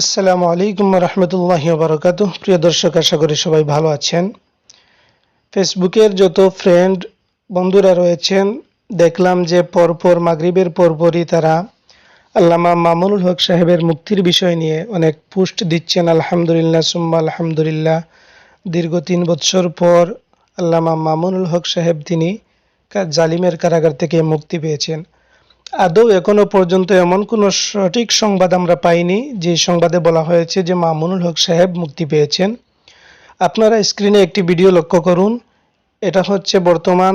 আসসালামু আলাইকুম রহমতুল্লাহ বারকাত প্রিয় দর্শক, আশা করি সবাই ভালো আছেন। ফেসবুকের যত ফ্রেন্ড বন্ধুরা রয়েছেন, দেখলাম যে পরপর মাগরিবের পরপরই তারা আল্লামা মামুনুল হক সাহেবের মুক্তির বিষয় নিয়ে অনেক পোস্ট দিচ্ছেন, আলহামদুলিল্লাহ, সুম্মা আলহামদুলিল্লাহ। দীর্ঘ তিন বৎসর পর আল্লামা মামুনুল হক সাহেব তিনি জালিমের কারাগার থেকে মুক্তি পেয়েছেন। আদৌ এখনও পর্যন্ত এমন কোনো সঠিক সংবাদ আমরা পাইনি, যে সংবাদে বলা হয়েছে যে মামুনুল হক সাহেব মুক্তি পেয়েছেন। আপনারা স্ক্রিনে একটি ভিডিও লক্ষ্য করুন। এটা হচ্ছে বর্তমান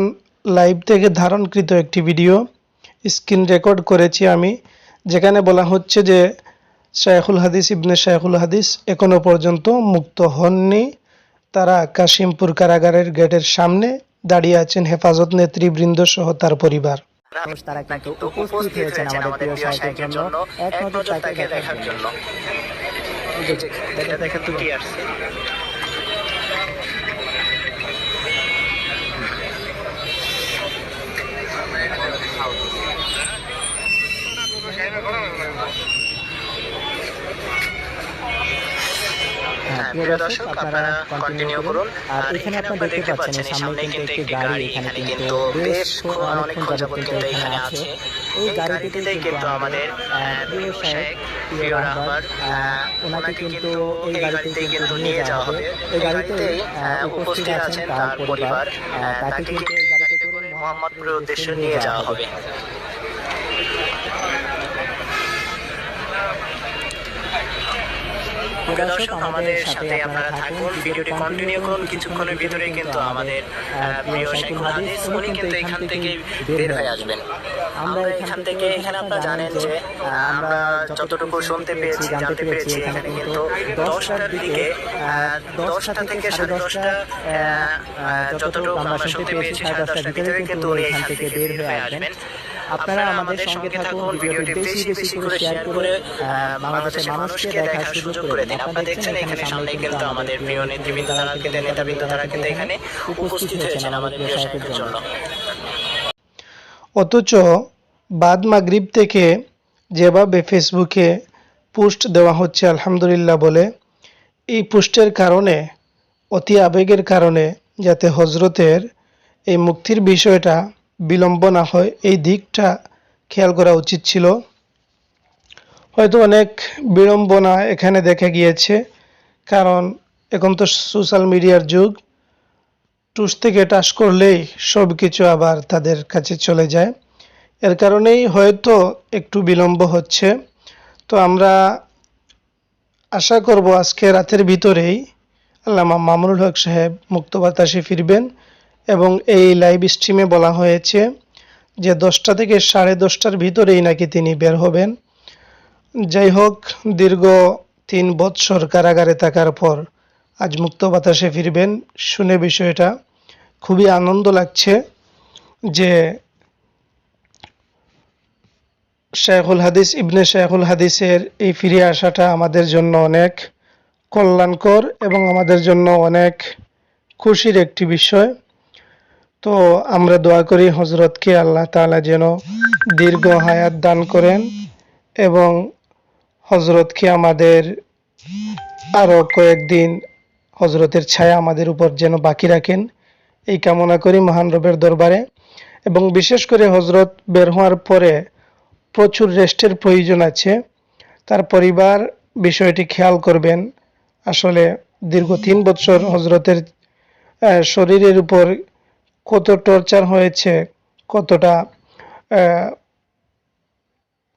লাইভ থেকে ধারণকৃত একটি ভিডিও। স্ক্রিন রেকর্ড করেছি আমি, যেখানে বলা হচ্ছে যে শায়খুল হাদিস ইবনে শায়খুল হাদিস এখনও পর্যন্ত মুক্ত হননি। তারা কাশিমপুর কারাগারের গেটের সামনে দাঁড়িয়ে আছেন হেফাজত নেতৃবৃন্দ সহ তার পরিবার। মানুষ তারা কিন্তু উপস্থিত হয়েছেন আমাদের প্রিয় সাহিত্যের জন্য। এক নজর তাকে দেখার জন্য। এটা দেখে তো কি আসছে। প্রিয় দর্শক আপনারা কন্টিনিউ করুন। আর এখানে আপনারা দেখতে পাচ্ছেন সামনে কিন্তু একটি গাড়ি এখানে কিন্তু বেশ অনেকক্ষণ যাবত কিন্তু এখানে আছে। এই গাড়িটিতেই কিন্তু আমাদের প্রিয় শায়েক প্রিয় রাহবার ওনাকে কিন্তু এই কিন্তু নিয়ে যাওয়া হবে। এই উপস্থিত আছেন তার পরিবার তাকে কিন্তু এই গাড়িতে করে মোহাম্মদপুরের উদ্দেশ্যে নিয়ে যাওয়া হবে। প্রিয় দর্শক আমাদের সাথে আপনারা থাকুন। ভিডিওটি কন্টিনিউ করুন। কিছুক্ষণের ভিতরে কিন্তু আমাদের প্রিয় শাইখুল হাদিস উনি কিন্তু এখান থেকে বের হয়ে আসবেন। আমরা এখান থেকে এখানে আপনারা জানেন যে আমরা যতটুকু শুনতে পেয়েছি জানতে পেরেছি এখানে কিন্তু দশটার দিকে দশটা থেকে সাড়ে দশটা যতটুকু আমরা শুনতে পেয়েছি সাড়ে দশটার ভিতরে কিন্তু উনি এখান থেকে বের হয়ে আসবেন। আপনারা আমাদের সঙ্গে থাকুন ভিডিওটি বেশি বেশি করে শেয়ার করে বাংলাদেশের মানুষকে দেখার সুযোগ করে দিন। আপনারা দেখছেন এখানে সামনে কিন্তু আমাদের প্রিয় নেতৃবৃন্দ তারা কিন্তু নেতাবৃন্দ তারা কিন্তু এখানে উপস্থিত হয়েছেন আমাদের প্রিয় সাহেবের জন্য। অথচ বাদ মাগরিব থেকে যেভাবে ফেসবুকে পোস্ট দেওয়া হচ্ছে আলহামদুলিল্লাহ বলে এই পোস্টের কারণে অতি আবেগের কারণে যাতে হজরতের এই মুক্তির বিষয়টা বিলম্ব না হয়। এই দিকটা খেয়াল করা উচিত ছিল। হয়তো অনেক বিড়ম্বনা এখানে দেখা গিয়েছে, কারণ এখন তো সোশ্যাল মিডিয়ার যুগ। টুস থেকে টাস করলেই সব কিছু আবার তাদের কাছে চলে যায়। এর কারণেই হয়তো একটু বিলম্ব হচ্ছে। তো আমরা আশা করব আজকে রাতের ভিতরেই আল্লামা মামুনুল হক সাহেব মুক্ত বাতাসে ফিরবেন। এবং এই লাইভ স্ট্রিমে বলা হয়েছে যে দশটা থেকে সাড়ে দশটার ভিতরেই নাকি তিনি বের হবেন। যাই হোক, দীর্ঘ তিন বৎসর কারাগারে থাকার পর আজ মুক্ত বাতাসে ফিরবেন। শুনে বিষয়টা খুবই আনন্দ লাগছে যে শেখুল হাদিস, ইবনে শেখুল হাদিসের এই ফিরে আসাটা আমাদের জন্য অনেক কল্যাণকর এবং আমাদের জন্য অনেক খুশির একটি বিষয়। তো আমরা দোয়া করি হজরতকে আল্লাহ তাআলা যেন দীর্ঘ হায়াত দান করেন এবং হজরতকে আমাদের আরও কয়েকদিন হজরতের ছায়া আমাদের উপর যেন বাকি রাখেন। এই কামনা করি মহান রবের দরবারে এবং বিশেষ করে হজরত বের হওয়ার পরে প্রচুর রেস্টের প্রয়োজন আছে। তার পরিবার বিষয়টি খেয়াল করবেন। আসলে দীর্ঘ তিন বছর হজরতের শরীরের উপর কত টর্চার হয়েছে, কতটা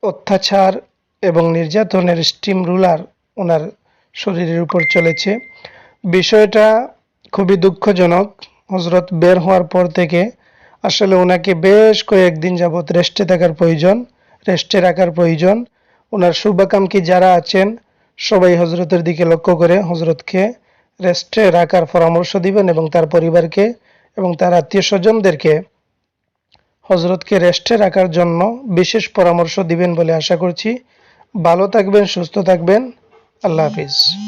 অত্যাচার এবং নির্যাতনের স্টিম রুলার ওনার শরীরের উপর চলেছে। বিষয়টা খুবই দুঃখজনক। হজরত বের হওয়ার পর থেকে আসলে ওনাকে বেশ কয়েকদিন যাবৎ রেস্টে থাকার প্রয়োজন, রেস্টে রাখার প্রয়োজন। ওনার শুভাকাঙ্ক্ষী যারা আছেন, সবাই হজরতের দিকে লক্ষ্য করে হজরতকে রেস্টে রাখার পরামর্শ দিবেন এবং তার পরিবারকে এবং তার আত্মীয় স্বজনদেরকে হজরতকে রেস্টে রাখার জন্য বিশেষ পরামর্শ দিবেন বলে আশা করছি। ভালো থাকবেন, সুস্থ থাকবেন। আল্লাহ হাফিজ।